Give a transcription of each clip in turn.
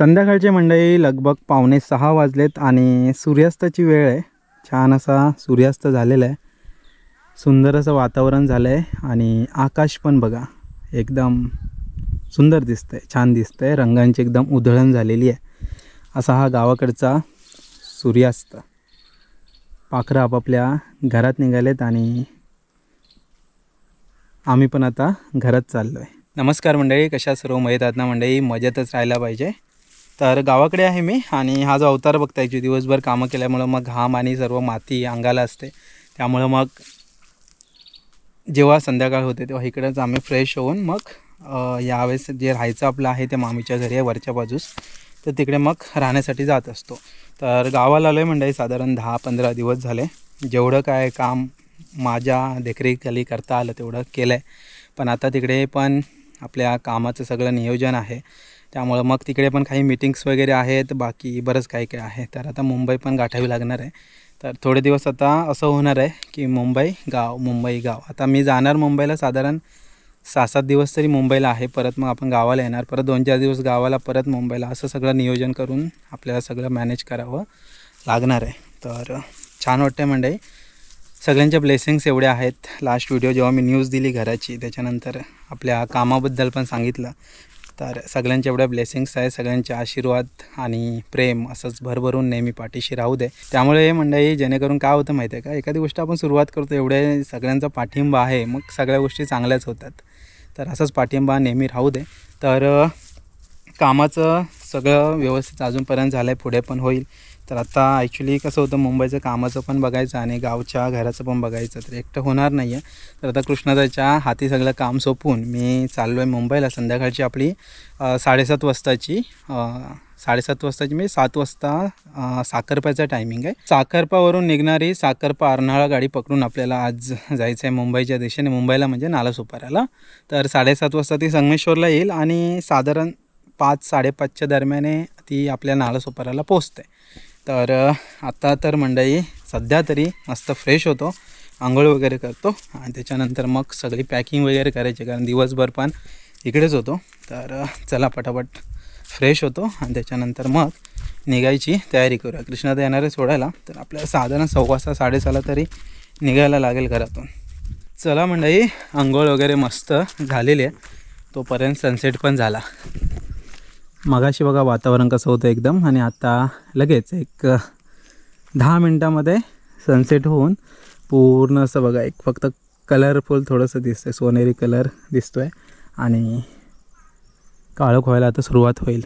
संध्याकाळचे मंडळी लगभग पावणे सहा वाजलेत आणि सूर्यास्ताची वेळ आहे. छान असा सूर्यास्त झालेला आहे. सुंदर असं वातावरण झालं आहे आणि आकाश पण बघा एकदम सुंदर दिसतं आहे छान दिसतं आहे रंगांची एकदम उधळण झालेली आहे. असा हा गावाकडचा सूर्यास्त. पाखरं आपापल्या घरात निघालेत आणि आम्ही पण आता घरात चाललो आहे नमस्कार मंडळी कशा सर्व मजेत आहात ना मंडळी? मजेतच राहायला पाहिजे. तर गावाकडे आहे मी आणि हा जो अवतार बघताय जो दिवसभर कामं केल्यामुळं मग घाम आणि सर्व माती अंगाला असते. त्यामुळं मग जेव्हा संध्याकाळ होते तेव्हा इकडेच आम्ही फ्रेश होऊन मग यावेळेस जे राहायचं आपलं आहे ते मामीच्या घरी आहे वरच्या बाजूस. तर तिकडे मग राहण्यासाठी जात असतो. तर गावाला आलो आहे मंडळी साधारण दहा पंधरा दिवस झाले. जेवढं काय काम माझ्या देखरेखीखाली करता आलं तेवढं केलं आहे पण आता तिकडे पण आपल्या कामाचं सगळं नियोजन आहे. त्यामुळं मग तिकडे पण काही मीटिंग्स वगैरे आहेत बाकी बरंच काही काही आहे. तर आता मुंबई पण गाठावी लागणार आहे. तर थोडे दिवस आता असं होणार आहे की मुंबई गाव मुंबई गाव. आता मी जाणार मुंबईला साधारण सहा सात दिवस तरी मुंबईला आहे. परत मग आपण गावाला येणार. परत दोन चार दिवस गावाला परत मुंबईला असं सगळं नियोजन करून आपल्याला सगळं मॅनेज करावं लागणार आहे. तर छान वाटतं आहे मंडळी. सगळ्यांचे ब्लेसिंग्स एवढे आहेत. लास्ट व्हिडिओ जेव्हा मी न्यूज दिली घराची त्याच्यानंतर आपल्या कामाबद्दल पण सांगितलं. तर सगळ्यांच्या एवढ्या ब्लेसिंग्स आहे सगळ्यांचे आशीर्वाद आणि प्रेम असंच भरभरून नेहमी पाठीशी राहू दे. त्यामुळे हे मंडळी जेणेकरून काय होतं माहिती आहे का? एखादी गोष्ट आपण सुरुवात करतो एवढे सगळ्यांचा पाठिंबा आहे मग सगळ्या गोष्टी चांगल्याच होतात. तर असंच पाठिंबा नेहमी राहू दे. तर कामाचं सगळं व्यवस्थित अजूनपर्यंत झालं आहे पुढे पण होईल. तर आता ॲक्च्युली कसं होतं मुंबईचं कामाचं पण बघायचं आणि गावच्या घराचं पण बघायचं तर एकटं होणार नाही आहे तर आता कृष्णादाच्या हाती सगळं काम सोपून मी चाललो आहे मुंबईला. संध्याकाळची आपली साडेसात वाजताची साडेसात वाजताची म्हणजे सात वाजता साखरपाचा टायमिंग आहे. साखरपावरून निघणारी साखरपा अर्नाळा गाडी पकडून आपल्याला आज जायचं आहे मुंबईच्या दिशेने. मुंबईला म्हणजे नालासोपाऱ्याला. तर साडेसात वाजता ती संगमेश्वरला येईल आणि साधारण पाच साडेपाचच्या दरम्याने ती आपल्या नालासोपाऱ्याला पोचते तर आता तर मंडळी सध्या तरी मस्त फ्रेश होतो. आंघोळ वगैरे करतो आणि त्याच्यानंतर मग सगळी पॅकिंग वगैरे करायची कारण दिवसभर पण इकडेच होतो. तर चला पटापट फ्रेश होतो आणि त्याच्यानंतर मग निघायची तयारी करूया. कृष्णादा येणार आहे सोडायला तर आपल्याला साधारण सव्वा सहा साडेसहाला तरी निघायला लागेल घरातून. चला मंडळी आंघोळ वगैरे मस्त झालेली आहे. तोपर्यंत सनसेट पण झाला. मगाशी बघा वातावरण कसं होतं एकदम आणि आता लगेच एक दहा मिनटामध्ये सनसेट होऊन पूर्ण असं बघा एक फक्त कलरफुल थोडंसं दिसतं आहे सोनेरी कलर दिसतो आहे आणि काळोख व्हायला आता सुरुवात होईल.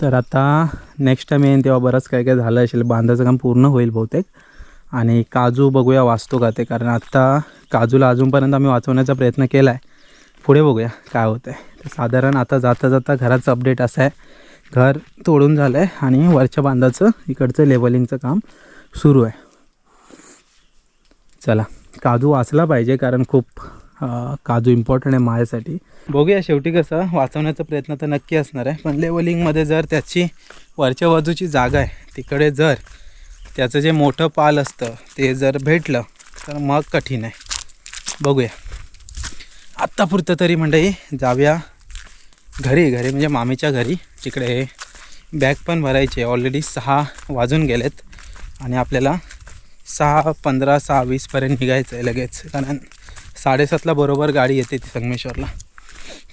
तर आता नेक्स्ट टाईम येईन तेव्हा बरंच काय काय झालं असेल बांधाचं काम पूर्ण होईल बहुतेक आणि काजू बघूया वाचतो का ते कारण आत्ता काजूला अजूनपर्यंत आम्ही वाचवण्याचा प्रयत्न केला आहे पुढे बघूया काय होतं आहे साधारण आता जाता जाता घराचं अपडेट असं आहे. घर तोडून झालं आहे आणि वरच्या बांधाचं इकडचं लेवलिंगचं काम सुरू आहे. चला काजू वाचला पाहिजे कारण खूप काजू इम्पॉर्टंट आहे माझ्यासाठी. बघूया शेवटी कसं वाचवण्याचा प्रयत्न तर नक्की असणार आहे. पण लेवलिंगमध्ये जर त्याची वरच्या बाजूची जागा आहे तिकडे जर त्याचं जे मोठं पाल असतं ते जर भेटलं तर मग कठीण आहे. बघूया. आत्तापुरतं तरी मंडळी जाऊया घरी घरी म्हणजे मामीच्या घरी. तिकडे बॅग पण भरायची ऑलरेडी सहा वाजून गेलेत आणि आपल्याला सहा पंधरा सहा वीसपर्यंत निघायचं आहे लगेच. कारण साडेसातला बरोबर गाडी येते ती संगमेश्वरला.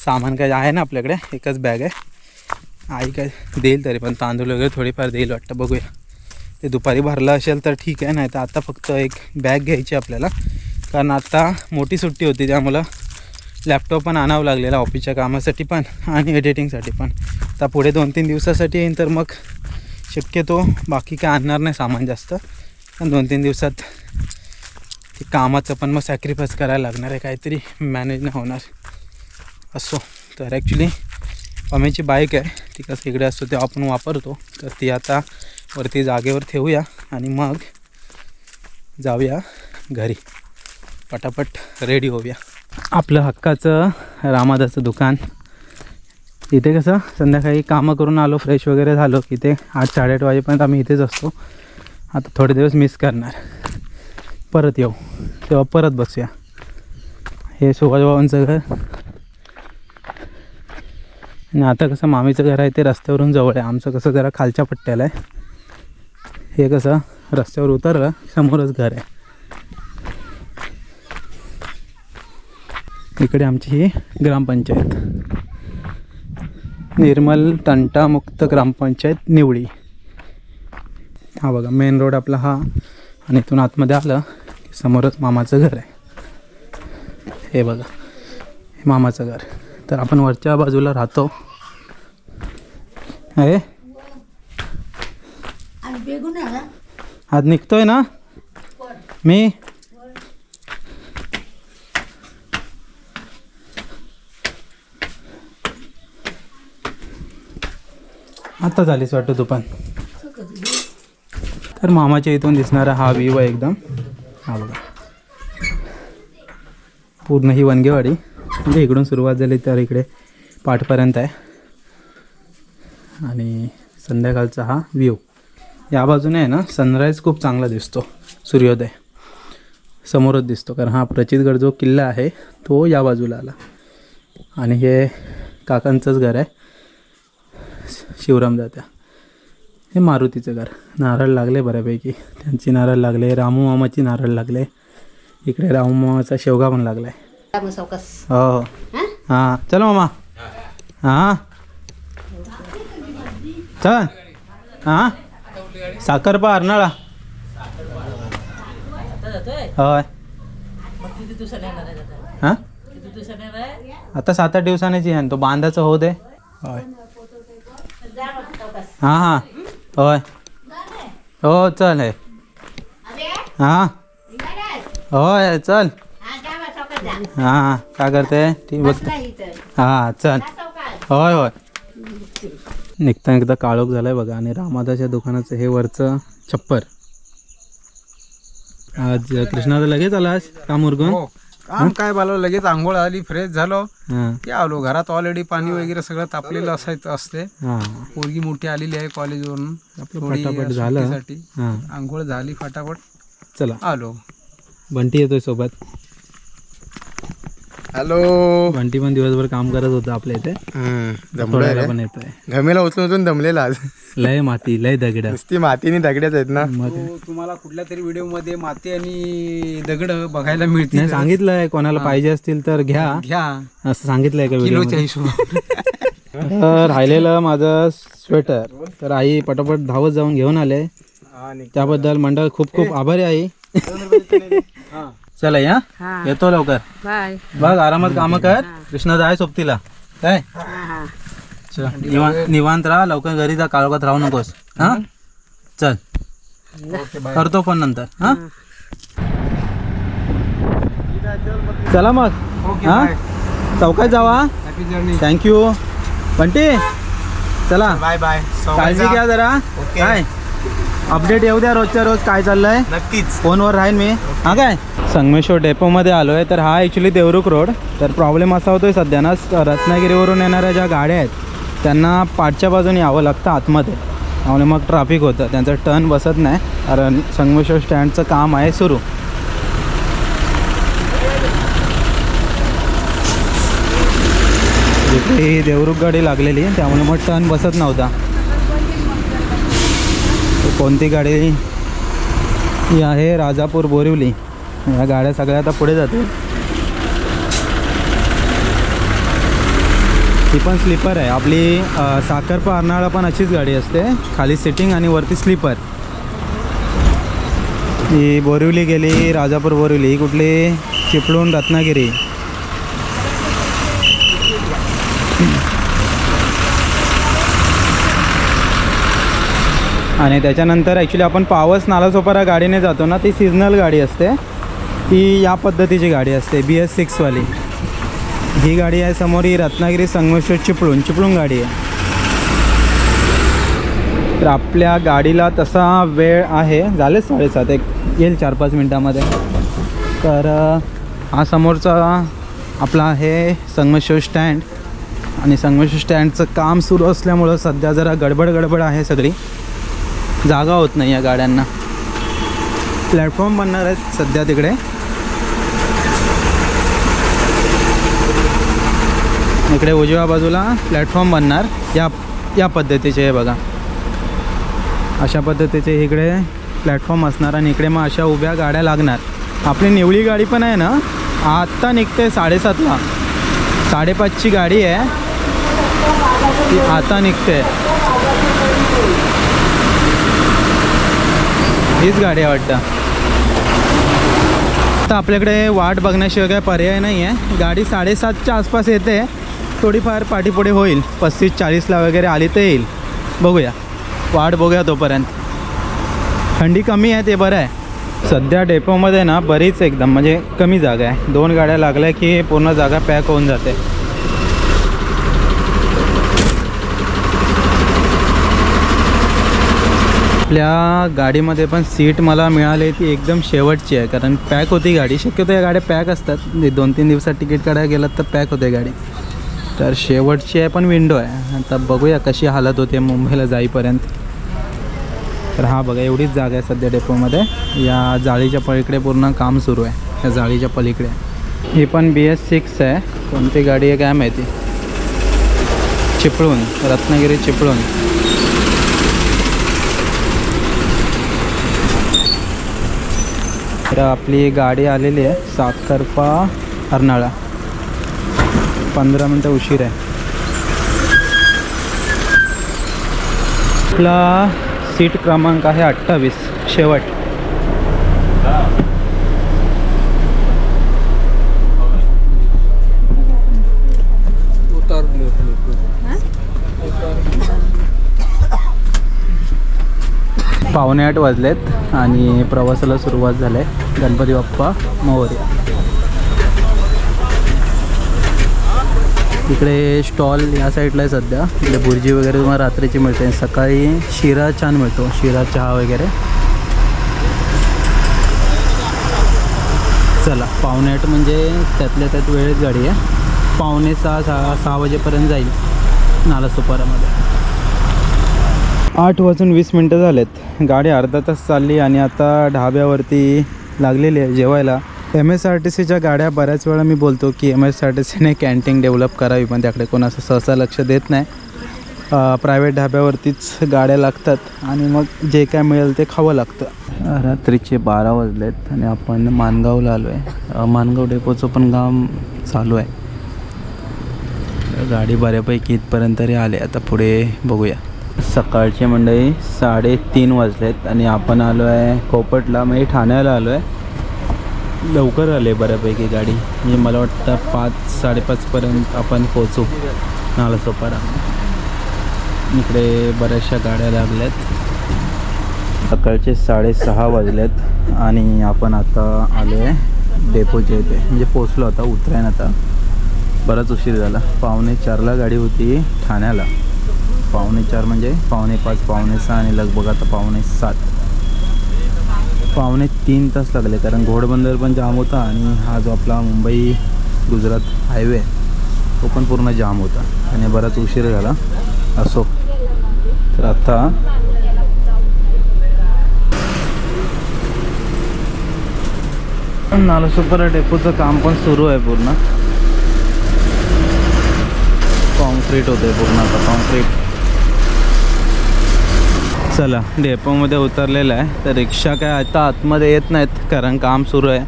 सामान काय आहे ना आपल्याकडे? एकच बॅग आहे. आई काय देईल तरी पण तांदूळ वगैरे थोडीफार देईल वाटतं. बघूया. ते दुपारी भरलं असेल तर ठीक आहे नाही तर आता फक्त एक बॅग घ्यायची आपल्याला. कारण आत्ता मोठी सुट्टी होती त्यामुळं लॅपटॉप पण आणावं लागलेला ऑफिसच्या कामासाठी पण आणि एडिटिंगसाठी पण. आता पुढे दोन तीन दिवसासाठी येईन तर मग शक्यतो बाकी काय आणणार नाही सामान जास्त. पण दोन तीन दिवसात ते कामाचं पण मग सॅक्रिफाईस करायला लागणार आहे. काहीतरी मॅनेज नाही होणार. असो. तर ॲक्च्युली अमेची बाईक आहे. ती कसं इकडे असतो तेव्हा आपण वापरतो. तर ती आता वरती जागेवर ठेवूया आणि मग जाऊया घरी. पटापट रेडी होऊया. आपलं हक्काचं रामादाचं दुकान. इथे कसं संध्याकाळी कामं करून आलो फ्रेश वगैरे झालो. की ते आठ साडेआठ वाजेपर्यंत आम्ही इथेच असतो. आता थोडे दिवस मिस करणार. परत येऊ. तेव्हा परत बसूया. हे सुभाषबाबांचं घर. आणि आता कसं मामीचं घर आहे ते रस्त्यावरून जवळ आहे. आमचं कसं जरा खालच्या पट्ट्याला आहे. हे कसं रस्त्यावर उतरलं समोरच घर आहे. इकडे आमची ही ग्रामपंचायत. निर्मल तंटामुक्त ग्रामपंचायत निवळी. हा बघा मेन रोड आपला हा आणि इथून आतमध्ये आलं की समोरच मामाचं घर आहे. हे बघा हे मामाचं घर. तर आपण वरच्या बाजूला राहतो. आला आज निघतोय ना? मी? आता झालीच वाटतं दुपार. तर मामाच्या इथून दिसणारा हा व्ह्यू आहे एकदम. हा बघा. पूर्ण ही वनगेवाडी. म्हणजे इकडून सुरुवात झाली तर इकडे पाठपर्यंत आहे. आणि संध्याकाळचा हा व्ह्यू या बाजूने आहे ना सनराईज खूप चांगला दिसतो. सूर्योदय. समोरच दिसतो. कारण हा प्रचितगड जो किल्ला आहे तो या बाजूला आला. आणि हे काकांचंच घर आहे. शिवराम दात्या हे मारुतीचं घर. नारळ लागले बऱ्यापैकी. त्यांची नारळ लागले. रामू मामाची नारळ लागले. इकडे रामू मामाचा शेवगा पण लागला आहे मग सावकाश. हो हो. हां? चल मामा. हां चल. हां साखरपा अर्नाळा होय. हां? आता सात आठ दिवसांची आहे तो बांधाचं होऊ दे. होय. हां हां. होय. हो चल हे. हां. होय चल. हां काय करते? ती बघते. हां चल. होय होय. निघता एकदा काळोख झालाय बघा आणि रामादाच्या दुकानाचं हे वरचं छप्पर. आज कृष्णाला लगेच आलास काम हो. काम काय बालो लगेच आंघोळ आली फ्रेश झालो. हां. की आलो घरात ऑलरेडी पाणी वगैरे सगळं तापलेलं असायचं असते. हां. पोरगी मोठी आलेली आहे कॉलेजवरून आपलं थोडी फटाफट झालं. सुट्टीसाठी. हां. आंघोळ झाली फटाफट. चला. आलो. बंटी येतोय सोबत. हॅलो. बंटी पण दिवसभर काम करत होता आपल्या इथे. पण येतोय. घमेला उचलून उचलून दमलेला आज. लय माती लय दगड. नुसती मातीने दगड्याच आहेत ना. मग तुम्हाला कुठल्या तरी व्हिडिओमध्ये माती आणि दगड बघायला मिळतील नाही सांगितलंय कोणाला पाहिजे असतील तर घ्या. घ्या. असं सांगितलंय का व्हिडिओ राहिलेलं माझं स्वेटर. तर आई पटापट धावत जाऊन घेऊन आले. त्याबद्दल मंडळ खूप खूप आभारी आई. चला या. येतो लवकर. बाय. बघ आरामात काम कर. कृष्णा जाय सोबतीला. काय? चल, निवा- निवांत राहा. लवकर घरी जा. काळोखात राहू नकोस. हा? चल. करतो पण नंतर. हा? चला मग. हा? चौकात जावा. Happy journey thank you Bunty चला. बाय बाय काळजी घ्या जरा. काय अपडेट येऊ द्या रोजच्या रोज काय चाललंय. नक्कीच. फोनवर राहीन मी. हा काय? संगमेश्वर डेपोमध्ये आलो आहे तर हा ॲक्च्युली देवरुख रोड तर प्रॉब्लेम असा होतोय सध्या ना रत्नागिरीवरून येणाऱ्या ज्या गाड्या आहेत त्यांना पाठच्या बाजूने यावं लागतं आतमध्ये. त्यामुळे मग ट्रॅफिक होतं. त्यांचं टर्न बसत नाही. कारण संगमेश्वर स्टँडचं काम आहे सुरू. ही देवरुख गाडी लागलेली त्यामुळे मग टर्न बसत नव्हता. कोणती गाडी ही आहे? राजापूर बोरिवली. या गाड्या सगळ्या आता पुढे जातील. ही पण स्लीपर आहे. आपली साखर पारनाळा अर्नाळा पण अशीच गाडी असते. खाली सिटिंग आणि वरती स्लीपर ही बोरिवली गेली राजापूर बोरिवली. ही कुठली? चिपळूण रत्नागिरी. आणि त्याच्यानंतर ॲक्च्युली आपण पावस नालासोपारा गाडीने जातो ना ती सिजनल गाडी असते. ती या पद्धतीची गाडी असते बी एस सिक्सवाली ही गाडी आहे समोर ही रत्नागिरी संगमेश्वर चिपळूण चिपळूण गाडी आहे. तर आपल्या गाडीला तसा वेळ आहे झाले साडेसात एक येईल चार पाच मिनटामध्ये. तर हा समोरचा आपला आहे संगमेश्वर स्टँड आणि संगमेश्वर स्टँडचं काम सुरू असल्यामुळं सध्या जरा गडबड गडबड आहे सगळी. जागा होत नाही या गाड्यांना. प्लॅटफॉर्म बनणार आहेत सध्या तिकडे. इकडे उजव्या बाजूला प्लॅटफॉर्म बनणार. या या पद्धतीचे आहे बघा. अशा पद्धतीचे इकडे प्लॅटफॉर्म असणार आणि इकडे मग अशा उभ्या गाड्या लागणार. आपली निवळी गाडी पण आहे ना आत्ता निघते साडेसातला. साडेपाचची गाडी आहे. ती आता निघते. हीच गाडी आहे वाटतं. तर आपल्याकडे वाट बघण्याशिवाय काय पर्याय नाही आहे गाडी साडेसातच्या आसपास येते. थोडीफार पाठीपुढे होईल. पस्तीस चाळीसला वगैरे आली तर येईल. बघूया. वाट बघूया तोपर्यंत. थंडी कमी आहे ते बरं आहे. सध्या डेपोमध्ये ना बरीच एकदम म्हणजे कमी जागा आहे. दोन गाड्या लागल्या की पूर्ण जागा पॅक होऊन जाते. आपल्या गाडीमध्ये पण सीट मला मिळाली ती एकदम शेवटची आहे. कारण पॅक होती गाडी. शक्यतो या गाड्या पॅक असतात. म्हणजे दोन तीन दिवसात तिकीट काढायला गेलात तर पॅक होते गाडी. तर शेवटची आहे पण विंडो आहे. आता बघूया कशी हालत होते मुंबईला जाईपर्यंत. तर हा बघा एवढीच जागा आहे सध्या डेपोमध्ये या जाळीच्या पलीकडे पूर्ण काम सुरू आहे. या जाळीच्या पलीकडे. ही पण बी एस सिक्स आहे. कोणती गाडी आहे काय माहिती? चिपळूण. रत्नागिरी चिपळूण. तर आपली गाडी आलेली आहे साततर्फा अर्नाळा पंधरा मिनटं उशीर आहे. आपला सीट क्रमांक आहे अठ्ठावीस शेवट. पावणे आठ वाजलेत आणि प्रवासाला सुरुवात झाली आहे. गणपती बाप्पा मोर्या. इकडे स्टॉल या साईडला आहे सध्या. इकडे भुर्जी वगैरे तुम्हाला रात्रीची मिळते. सकाळी शिरा छान मिळतो. शिरा चहा वगैरे. चला पावणे आठ म्हणजे त्यातल्या त्यात वेळेत गाडी आहे. पावणे सहा सहा सहा वाजेपर्यंत जाईल. नालासोपारामध्ये. आठ वाजून वीस मिनटं झालेत. गाडी अर्धा तास चालली आणि आता ढाब्यावरती लागलेली आहे जेवायला. एम एस आर टी सीच्या गाड्या बऱ्याच वेळा मी बोलतो की एम एस आर टी सीने कॅन्टीन डेव्हलप करावी पण त्याकडे कोण असं सहसा लक्ष देत नाही. प्रायव्हेट ढाब्यावरतीच गाड्या लागतात आणि मग जे काय मिळेल ते खावं लागतं. रात्रीचे बारा वाजलेत आणि आपण मानगावला आलो आहे मानगाव डेपोचं पण काम चालू आहे. गाडी बऱ्यापैकी इथपर्यंत तरी आले. आता पुढे बघूया. सकाळचे मंडळी साडेतीन वाजलेत आणि आपण आलो आहे कोपटला म्हणजे ठाण्याला आलो आहे लवकर आले बऱ्यापैकी गाडी. म्हणजे मला वाटतं पाच साडेपाचपर्यंत आपण पोचू नालासोपारा इकडे बऱ्याचशा गाड्या लागल्यात. सकाळचे साडेसहा वाजलेत आणि आपण आता आलो आहे डेपोच्या इथे. म्हणजे पोचलो आता उतरायन आता. बराच उशीर झाला. पावणे चारला गाडी होती ठाण्याला. पावणे चार म्हणजे पावणे पाच पावणे सहा आणि लगभग आता पावणे सात. पावणे तीन तास लागले कारण घोडबंदर पण जाम होता आणि हा जो आपला मुंबई गुजरात हायवे आहे तो पण पूर्ण जाम होता आणि बराच उशीर झाला असो. तर आता नालासोपारा डेपोचं काम पण सुरू आहे पूर्ण. कॉन्क्रीट आहे पूर्ण आता कॉन्क्रीट चला डेपोमध्ये उतरलेलं आहे. तर रिक्षा काय आता आतमध्ये येत नाहीत कारण काम सुरू आहे.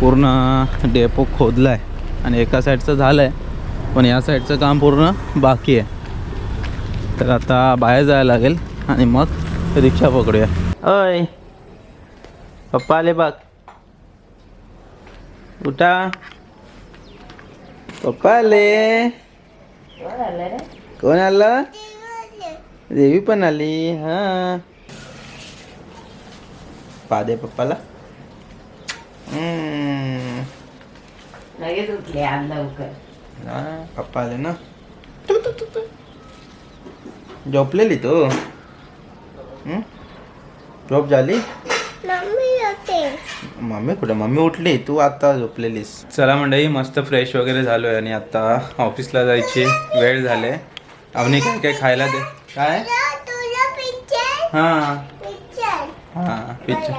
पूर्ण डेपो खोदला आहे आणि एका साईडचं झालं आहे पण या साईडचं काम पूर्ण बाकी आहे. तर आता बाहेर जायला लागेल आणि मग रिक्षा पकडूया. अय पप्पा आले बघ. उठा. पप्पा आले. कोण आलं? देवी पण आली हा. पादे पप्पाला. हम्म. लगेच उठले आज लवकर. हा, पप्पा आले ना. झोपलेली तू? हम्म? झोप झाली? मम्मी कुठे? मम्मी उठली. तू आता झोपलेलीस. चला मंडळी मस्त फ्रेश वगैरे झालोय आणि आता ऑफिसला जायची. वेळ झाले. अवनी काय काय खायला दे? काय? हा. हा पिक्चर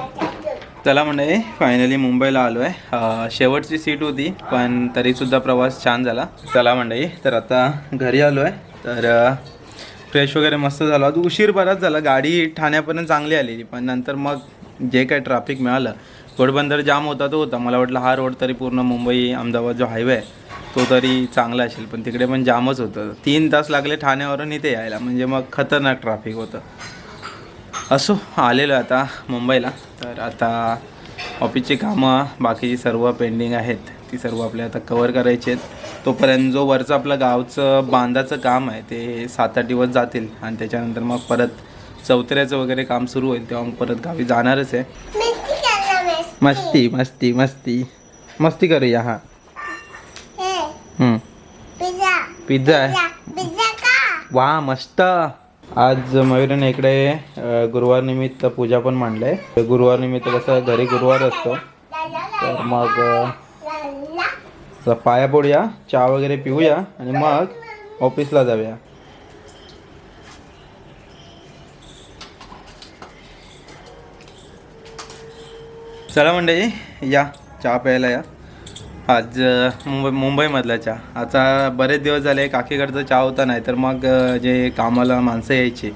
चला म्हणजे फायनली मुंबईला आलो आहे शेवटची सीट होती पण तरीसुद्धा प्रवास छान झाला. चला मंडळी तर आता घरी आलो आहे तर फ्रेश वगैरे मस्त झालो. आज उशीर बराच झाला. गाडी ठाण्यापर्यंत चांगली आलेली पण नंतर मग जे काय ट्रॅफिक मिळालं घोडबंदर जाम होता तो होता. मला वाटलं हा रोड तरी पूर्ण मुंबई अहमदाबाद जो हायवे आहे तो तरी चांगला असेल पण तिकडे पण जामच होतं. तीन तास लागले ठाण्यावरून इथे यायला म्हणजे मग खतरनाक ट्रॅफिक होतं. असो आलेलो आहे आता मुंबईला. तर आता ऑफिसची कामं बाकीची सर्व पेंडिंग आहेत. ती सर्व आपल्या आता कवर करायची आहेत. तोपर्यंत जो वरचं आपलं गावचं बांधाचं काम आहे ते सात आठ दिवस जातील. आणि त्याच्यानंतर मग परत चौतऱ्याचं वगैरे काम सुरू होईल तेव्हा मग परत गावी जाणारच आहे. मस्ती मस्ती मस्ती. मस्ती करूया हा. हम्म. पिझ्झा. आहे. वा मस्त. आज मयुरीने इकडे अ, गुरुवार निमित्त पूजा पण मांडलंय. गुरुवार निमित्त कसं घरी गुरुवार असतो. तर मग अ, पाया पडूया चहा वगैरे पिऊया आणि मग ऑफिसला जाऊया. चला मंडळी या चहा प्यायला या. आज मुंबई मुंबईमधला चहा आता बरेच दिवस झाले काकीकडचा चहा होता नाही तर मग जे कामाला माणसं यायची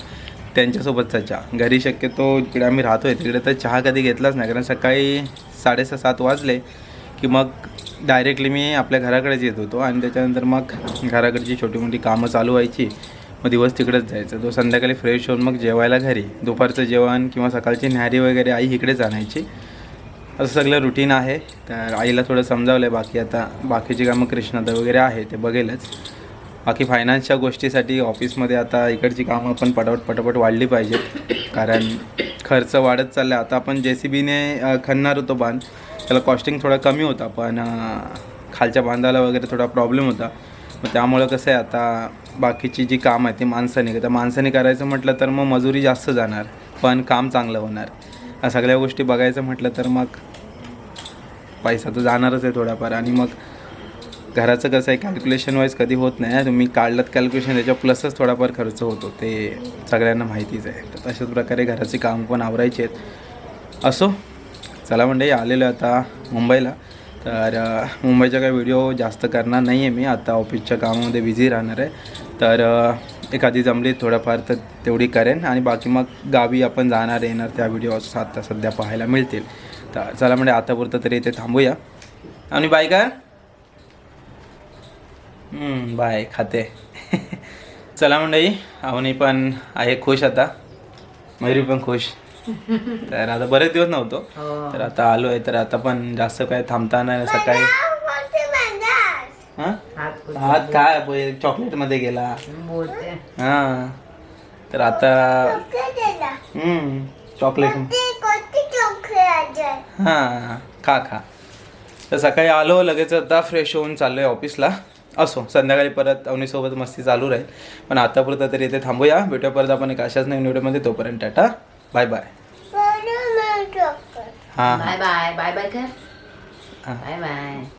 त्यांच्यासोबतचा चहा. घरी शक्यतो इकडे आम्ही राहतोय तिकडे तर चहा कधी घेतलाच नाही कारण सकाळी साडेसहा सात वाजले की मग डायरेक्टली मी आपल्या घराकडेच येत होतो आणि त्याच्यानंतर मग घराकडची छोटी मोठी कामं चालू व्हायची. मग दिवस तिकडेच जायचं. तो संध्याकाळी फ्रेश होऊन मग जेवायला घरी. दुपारचं जेवण किंवा सकाळची न्याहारी वगैरे आई इकडेच आणायची. असं सगळं रुटीन आहे. तर आईला थोडं समजावलं आहे बाकी आता बाकीची कामं कृष्णादा वगैरे आहे ते बघेलच. बाकी फायनान्सच्या गोष्टीसाठी ऑफिसमध्ये आता इकडची कामं पण पटापट पटापट वाढली पाहिजेत. कारण खर्च वाढत चालला आहे आता आपण जे सी बीने खणणार होतो बांध. त्याला कॉस्टिंग थोडा कमी होता पण खालच्या बांधाला वगैरे थोडा प्रॉब्लेम होता. मग त्यामुळं कसं आहे आता बाकीची जी काम आहे ती माणसाने तर माणसाने करायचं म्हटलं तर मग मजुरी जास्त जाणार पण काम चांगलं होणार. सगळ्या गोष्टी बघायचं म्हटलं तर मग पैसा तर जाणारच आहे थोडाफार. आणि मग घराचं कसं आहे कॅल्क्युलेशन वाईज कधी होत नाही तुम्ही काढलात कॅल्क्युलेशन त्याच्या प्लसच थोडाफार खर्च होतो. ते सगळ्यांना माहितीच आहे. तर तशाच प्रकारे घराची काम पण आवरायची आहेत. असो चला म्हणजे आलेलो आता मुंबईला. तर मुंबईचा काही व्हिडिओ जास्त करणार नाही आहे मी. आता ऑफिसच्या कामामध्ये बिझी राहणार आहे. तर एखादी जमली थोडंफार तर तेवढी करेन. आणि बाकी मग गावी आपण जाणार येणार त्या व्हिडिओ आता सध्या पाहायला मिळतील. तर चला म्हणजे आतापुरतं तरी इथे थांबूया. आणि बाय का? बाय खाते. चला मंडळी आवनी पण आहे खुश आता. मयुरी पण खुश. तर आता बरेच दिवस नव्हतो. हो. तर आता आलो आहे तर आता पण जास्त काय थांबता नाही सकाळी हां? हात काय? चॉकलेटमध्ये गेला. हां. तर आता हम्म चॉकलेट. हां खा खा. तर सकाळी आलो लगेच आता फ्रेश होऊन चाललो आहे ऑफिसला असो संध्याकाळी परत अवनीसोबत मस्ती चालू राहील. पण आतापुरतं तरी इथे थांबूया. भेटूया परत आपण एक अशाच नवीन व्हिडिओमध्ये तोपर्यंत टाटा. बाय बाय हां बाय बाय बाय बाय कर हां बाय बाय